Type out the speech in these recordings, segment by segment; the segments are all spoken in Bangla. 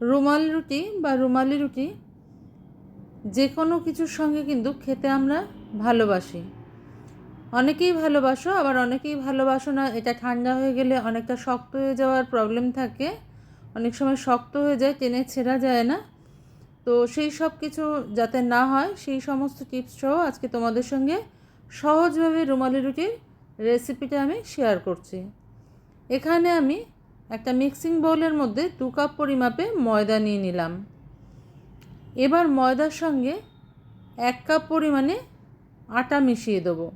রুমাল রুটি বা রুমালি রুটি যে কোনো কিছুর সঙ্গে কিন্তু খেতে আমরা ভালোবাসি। অনেকেই ভালোবাসো, আবার অনেকেই ভালোবাসো না। এটা ঠান্ডা হয়ে গেলে অনেকটা শক্ত হয়ে যাওয়ার প্রবলেম থাকে। অনেক সময় শক্ত হয়ে যায়, টেনে ছেঁড়া যায় না। তো সেই সব কিছু যাতে না হয়, সেই সমস্ত টিপস সহ আজকে তোমাদের সঙ্গে সহজভাবে রুমালি রুটির রেসিপিটা আমি শেয়ার করছি। এখানে আমি একটা মিক্সিং বোলের মধ্যে দু কাপ পরিমাপে ময়দা নিয়ে নিলাম। এবার ময়দার সঙ্গে এক কাপ পরিমাণে আটা মিশিয়ে দেবো।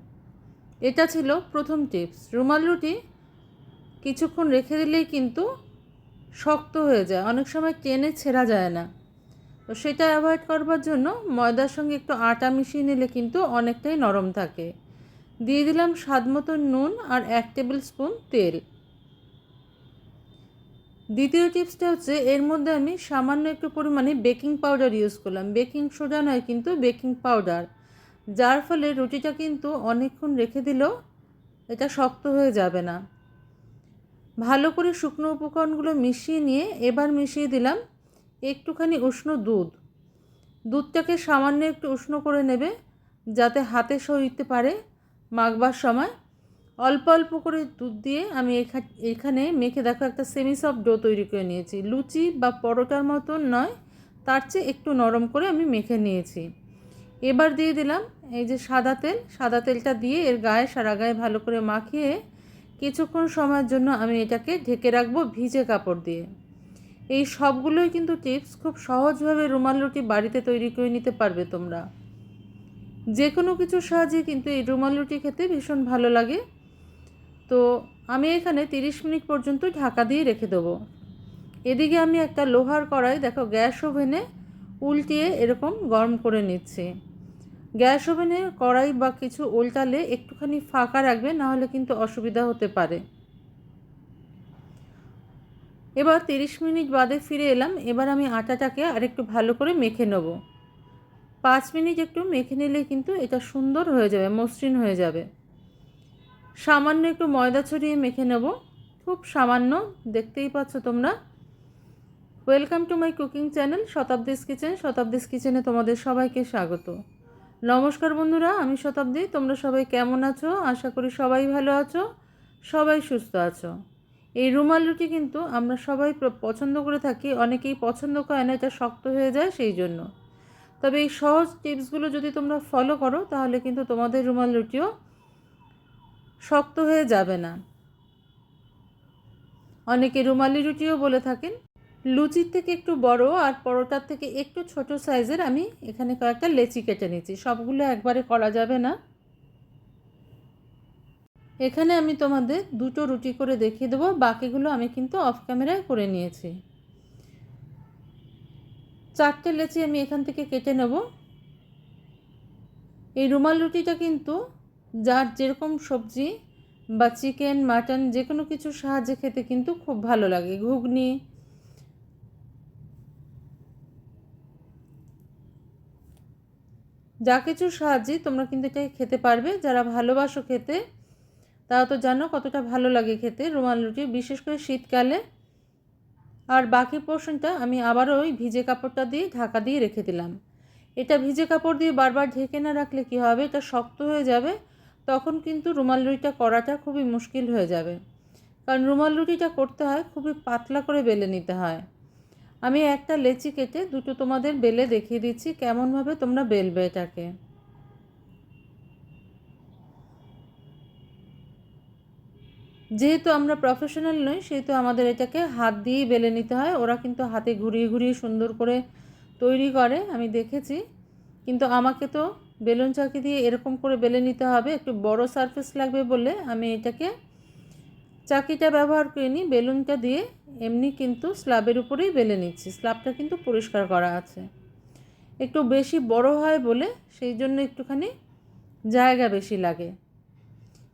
এটা ছিল প্রথম টিপস। রুমাল রুটি কিছুক্ষণ রেখে দিলেই কিন্তু শক্ত হয়ে যায়। অনেক সময় টেনে ছেঁড়া যায় না। তো সেটা অ্যাভয়েড করবার জন্য ময়দার সঙ্গে একটু আটা মিশিয়ে নিলে কিন্তু অনেকটাই নরম থাকে। দিয়ে দিলাম স্বাদ মতো নুন আর এক টেবিল স্পুন তেল। দ্বিতীয় টিপসটা হচ্ছে, এর মধ্যে আমি সামান্য একটু পরিমাণে বেকিং পাউডার ইউজ করলাম। বেকিং সোডা নয় কিন্তু বেকিং পাউডার। যার ফলে রুটিটা কিন্তু অনেকক্ষণ রেখে দিলেও এটা শক্ত হয়ে যাবে না। ভালো করে শুকনো উপকরণগুলো মিশিয়ে নিয়ে এবার মিশিয়ে দিলাম একটুখানি উষ্ণ দুধ। দুধটাকে সামান্য একটু উষ্ণ করে নেবে যাতে হাতে সইতে পারে মাখবার সময়। অল্প অল্প করে দুধ দিয়ে আমি এখানে মেখে দেখো একটা সেমি সফট ডো তৈরি করে নিয়েছি। লুচি বা পরোটার মতন নয়, তার চেয়ে একটু নরম করে আমি মেখে নিয়েছি। এবার দিয়ে দিলাম এই যে সাদা তেল। সাদা তেলটা দিয়ে এর গায়ে, সারা গায়ে ভালো করে মাখিয়ে কিছুক্ষণ সময়ের জন্য আমি এটাকে ঢেকে রাখব ভিজে কাপড় দিয়ে। এই সবগুলোই কিন্তু টিপস খুব সহজভাবে রুমাল রুটি বাড়িতে তৈরি করে নিতে পারবে তোমরা। যে কোনো কিছুর সাহায্যে কিন্তু এই রুমাল রুটি খেতে ভীষণ ভালো লাগে। তো আমি এখানে 30 মিনিট পর্যন্ত ঢাকা দিয়ে রেখে দেবো। এদিকে আমি একটা লোহার কড়াই, দেখো, গ্যাস ওভেনে উল্টিয়ে এরকম গরম করে নিচ্ছি। গ্যাস ওভেনে কড়াই বা কিছু উল্টালে একটুখানি ফাঁকা রাখবে, নাহলে কিন্তু অসুবিধা হতে পারে। এবার তিরিশ মিনিট বাদে ফিরে এলাম। এবার আমি আটাটাকে আরেকটু ভালো করে মেখে নেব। পাঁচ মিনিট একটু মেখে নিলে কিন্তু এটা সুন্দর হয়ে যাবে, মসৃণ হয়ে যাবে। সামান্য একটু ময়দা ছড়িয়ে মেখে নেব। খুব সামান্য, দেখতেই পাচ্ছ তোমরা। Welcome to my cooking channel Shatabdi's kitchen Shatabdi's কিচেনে তোমাদের সবাইকে স্বাগত। নমস্কার বন্ধুরা, আমি শতাব্দী, তোমরা সবাই কেমন আছো? আশা করি সবাই ভালো আছো, সবাই সুস্থ আছো। এই রুমাল রুটি কিন্তু আমরা সবাই পছন্দ করে থাকি, অনেকেই পছন্দ করে না, এটা শক্ত হয়ে যায় সেই জন্য। তবে এই সহজ টিপসগুলো যদি তোমরা ফলো করো, তাহলে কিন্তু তোমাদের রুমাল রুটিও শক্ত হয়ে যাবে না। অনেকে রুমালি রুটিও বলে থাকেন, লুচির থেকে একটু বড় আর পরোটার থেকে একটু ছোট সাইজের আমি এখানে কয়েকটা লেচি কেটে নিচ্ছি সবগুলো একবারে করা যাবে না। এখানে আমি তোমাদের দুটো রুটি করে দেখিয়ে দেবো। বাকিগুলো আমি কিন্তু অফ ক্যামেরায় করে নিয়েছি। চারটে লেচি আমি এখান থেকে কেটে নেব। এই রুমাল রুটিটা কিন্তু যার যেরকম সবজি বা চিকেন মাটন যে কোনো কিছুর সাহায্যে খেতে কিন্তু খুব ভালো লাগে। ঘুগনি, যা কিছুর সাহায্যে তোমরা কিন্তু এটাকে খেতে পারবে। যারা ভালোবাসো খেতে, তারা তো জানো কতটা ভালো লাগে খেতে, রুমাল রুটি, বিশেষ করে শীতকালে। আর বাকি পোর্শনটা আমি আবারও ওই ভিজে কাপড়টা দিয়ে ঢাকা দিয়ে রেখে দিলাম। এটা ভিজে কাপড় দিয়ে বারবার ঢেকে না রাখলে কি হবে? এটা শক্ত হয়ে যাবে। তখন কিন্তু রুমাল রুটিটা করাটা খুবই মুশকিল হয়ে যাবে। কারণ রুমাল রুটিটা করতে হয়, খুবই পাতলা করে বেলে নিতে হয়। আমি একটা লেচি কেটে দুটো তোমাদের বেলে দেখিয়ে দিচ্ছি কেমনভাবে তোমরা বেলবে এটাকে। যেহেতু আমরা প্রফেশনাল নই, সেহেতু আমাদের এটাকে হাত দিয়েই বেলে নিতে হয়। ওরা কিন্তু হাতে ঘুরিয়ে ঘুরিয়ে সুন্দর করে তৈরি করে, আমি দেখেছি। কিন্তু আমাকে তো বেলুন চাকি দিয়ে এরকম করে বেলে নিতে হবে। একটু বড় সারফেস লাগবে বলে আমি এটাকে চাকিটা ব্যবহার করিনি। বেলুনটা দিয়ে এমনি কিন্তু স্ল্যাবের উপরেই বেলে নিচ্ছি। স্ল্যাবটা কিন্তু পরিষ্কার করা আছে। একটু বেশি বড় হয় বলে সেই জন্য একটুখানি জায়গা বেশি লাগে।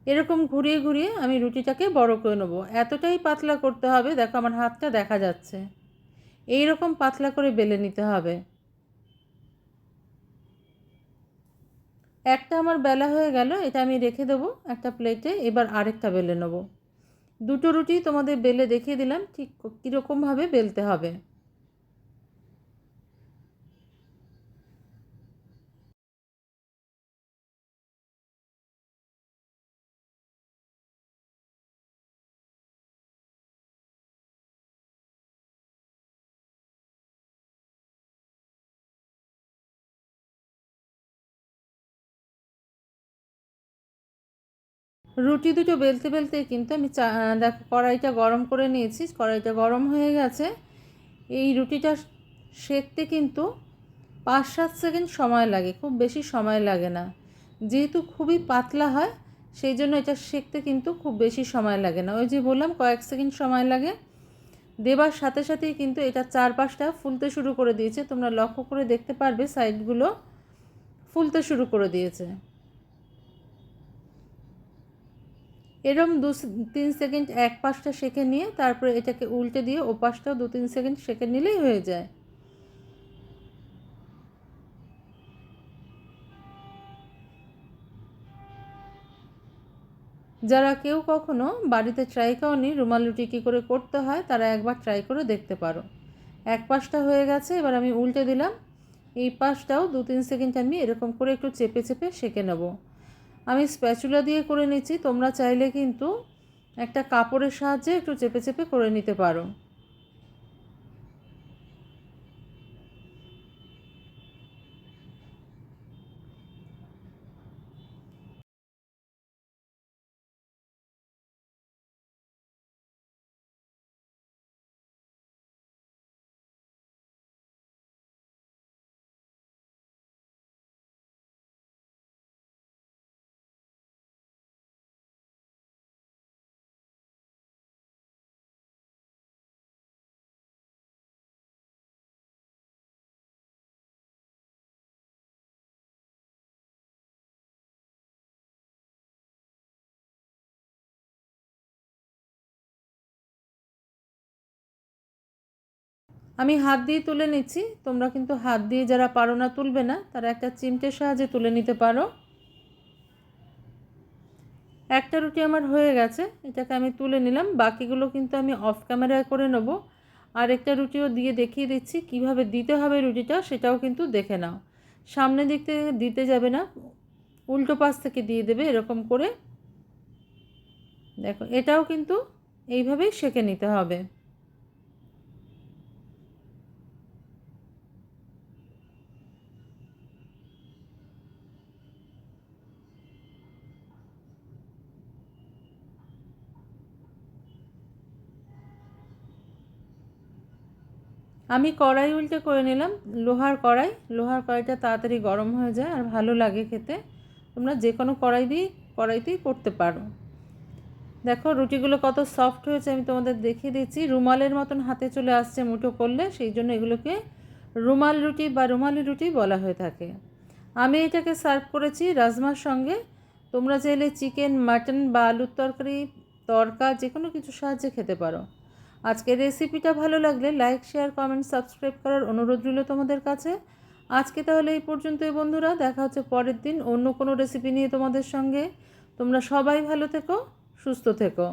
এরকম ঘুরিয়ে ঘুরিয়ে আমি রুটিটাকে বড় করে নেব। এতটাই পাতলা করতে হবে। দেখো আমার হাতটা দেখা যাচ্ছে। এই রকম পাতলা করে বেলে নিতে হবে। একটা আমার বেলা হয়ে গেল, এটা আমি রেখে দেবো একটা প্লেটে এবার আরেকটা বেলে নেব। দুটো রুটি তোমাদের বেলে দেখিয়ে দিলাম, ঠিক কীরকমভাবে বেলতে হবে। রুটি দুটো বেলতে বেলতে কিন্তু আমি চা, দেখো কড়াইটা গরম করে নিয়েছি, কড়াইটা গরম হয়ে গেছে। এই রুটিটা সেকতে কিন্তু পাঁচ সাত সেকেন্ড সময় লাগে, খুব বেশি সময় লাগে না। যেহেতু খুবই পাতলা হয়, সেই জন্য এটা সেকতে কিন্তু খুব বেশি সময় লাগে না। ওই যে বললাম, কয়েক সেকেন্ড সময় লাগে। দেবার সাথে সাথেই কিন্তু এটা চারপাশটা ফুলতে শুরু করে দিয়েছে। তোমরা লক্ষ্য করে দেখতে পারবে, সাইডগুলো ফুলতে শুরু করে দিয়েছে। এরম দু তিন সেকেন্ড এক পাশটা সেঁকে নিয়ে তারপরে এটাকে উল্টে দিয়ে ও পাশটাও দু তিন সেকেন্ড সেঁকে নিলেই হয়ে যায়। যারা কেউ কখনো বাড়িতে ট্রাই করেনি, রুমাল রুটি কী করে করতে হয়, তারা একবার ট্রাই করে দেখতে পারো। এক পাশটা হয়ে গেছে, এবার আমি উল্টে দিলাম। এই পাশটাও দু তিন সেকেন্ড আমি এরকম করে একটু চেপে চেপে সেঁকে নেব। আমি স্প্যাচুলা দিয়ে করে নিচ্ছি, তোমরা চাইলে কিন্তু একটা কাপড়ের সাহায্যে একটু চেপে চেপে করে নিতে পারো। আমি হাত দিয়ে তুলে নিচ্ছি। তোমরা কিন্তু হাত দিয়ে যারা পারো না তুলবে না, তারা একটা চিমটের সাহায্যে তুলে নিতে পারো। একটা রুটি আমার হয়ে গেছে, এটাকে আমি তুলে নিলাম। বাকিগুলো কিন্তু আমি অফ ক্যামেরায় করে নেব। আর একটা রুটিও দিয়ে দেখিয়ে দিচ্ছি, কীভাবে দিতে হবে রুটিটা সেটাও কিন্তু দেখে নাও। সামনে দিক থেকে দিতে যাবে না, উল্টো পাশ থেকে দিয়ে দেবে এরকম করে। দেখো, এটাও কিন্তু এইভাবেই সেঁকে নিতে হবে। আমি কড়াই উল্টে করে নিলাম, লোহার কড়াই। লোহার কড়াইটা তাড়াতাড়ি গরম হয়ে যায় আর ভালো লাগে খেতে। তোমরা যে কোনো কড়াই দিয়ে কড়াইতেই করতে পারো। দেখো রুটিগুলো কত সফট হয়েছে, আমি তোমাদের দেখিয়ে দিচ্ছি। রুমালের মতন হাতে চলে আসছে মুঠো করলে, সেই জন্য এগুলোকে রুমাল রুটি বা রুমালি রুটি বলা হয়ে থাকে। আমি এটাকে সার্ভ করেছি রাজমার সঙ্গে। তোমরা চাইলে চিকেন, মাটন বা আলুর তরকারি, তরকা যে কোনো কিছু সাহায্যে খেতে পারো। আজকের রেসিপিটা ভালো লাগলে লাইক শেয়ার কমেন্ট সাবস্ক্রাইব করার অনুরোধ রইল তোমাদের কাছে। আজকে তাহলে এই পর্যন্তই বন্ধুরা, দেখা হচ্ছে পরের দিন অন্য কোনো রেসিপি নিয়ে তোমাদের সঙ্গে। তোমরা সবাই ভালো থেকো, সুস্থ থেকো।